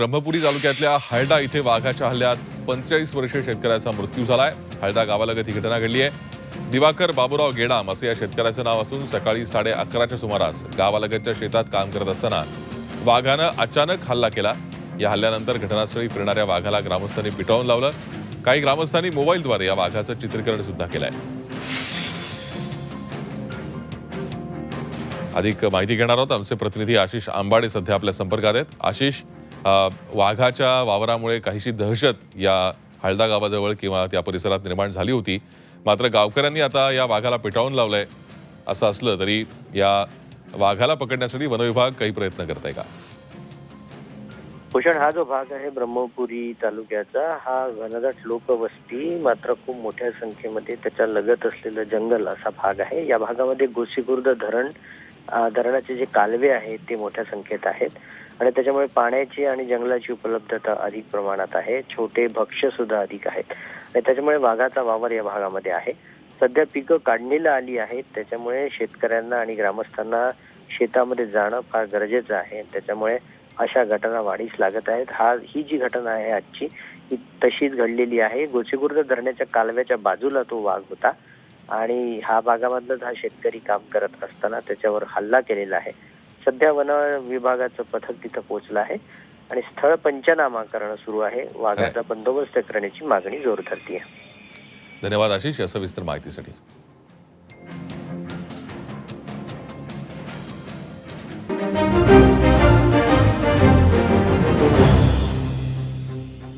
ब्रह्मपुरी तालुक्यातल्या हळदा इथे वाघाच्या हल्ल्यात पंचेचाळीस वर्षीय शेतकऱ्याचा मृत्यू झालाय. हळदा गावालगत ही घटना घडली आहे. दिवाकर बाबूराव गेडाम असं या शेतकऱ्याचं नाव असून सकाळी साडे अकराच्या सुमारास गावालगतच्या शेतात काम करत असताना वाघानं अचानक हल्ला केला. या हल्ल्यानंतर घटनास्थळी फिरणाऱ्या वाघाला ग्रामस्थांनी पिटावून लावलं. काही ग्रामस्थांनी मोबाईलद्वारे या वाघाचं चित्रीकरण सुद्धा केलंय. अधिक माहिती घेणार आहोत आमचे प्रतिनिधी आशिष आंबाडे सध्या आपल्या संपर्कात आहेत. आशिष वाघाच्या वावरामुळे काहीशी दहशत या हळदा गावाजवळ किंवा त्या परिसरात निर्माण झाली होती. मात्र गावकऱ्यांनी आता या वाघाला पिटाळून लावलंय असं असलं तरी या वाघाला पकडण्यासाठी वनविभाग काही प्रयत्न करत आहे का? भूषण हा जो भाग आहे ब्रह्मपुरी तालुक्याचा हा घनदाट लोकवस्ती मात्र खूप मोठ्या संख्येमध्ये त्याच्या लगत असलेलं जंगल असा भाग आहे. या भागामध्ये गोसीखुर्द धरण धरणाचे जे कालवे आहेत ते मोठ्या संख्येत आहेत. आणि त्याच्यामुळे पाण्याची आणि जंगलाची उपलब्धता अधिक प्रमाणात आहे. छोटे भक्ष्य सुद्धा अधिक आहेत. आणि त्याच्यामुळे वाघाचा वावर या भागामध्ये आहे. सध्या पिकं काढणीला आली आहेत. त्याच्यामुळे शेतकऱ्यांना आणि ग्रामस्थांना शेतामध्ये जाणं फार गरजेचं आहे. त्याच्यामुळे अशा घटना वाढीस लागत आहेत. हा ही जी घटना आहे आजची ही तशीच घडलेली आहे. गोसीखुर्द धरणाच्या कालव्याच्या बाजूला तो वाघ होता. आणि हा भागामधलाच हा शेतकरी काम करत असताना त्याच्यावर हल्ला केलेला आहे. सध्या वन विभागाचं पथक तिथं पोहोचलं आहे आणि स्थळ पंचनामा करणं सुरू आहे. वाघाचा बंदोबस्त करण्याची मागणी जोर धरती आहे. धन्यवाद आशिष या सविस्तर माहितीसाठी.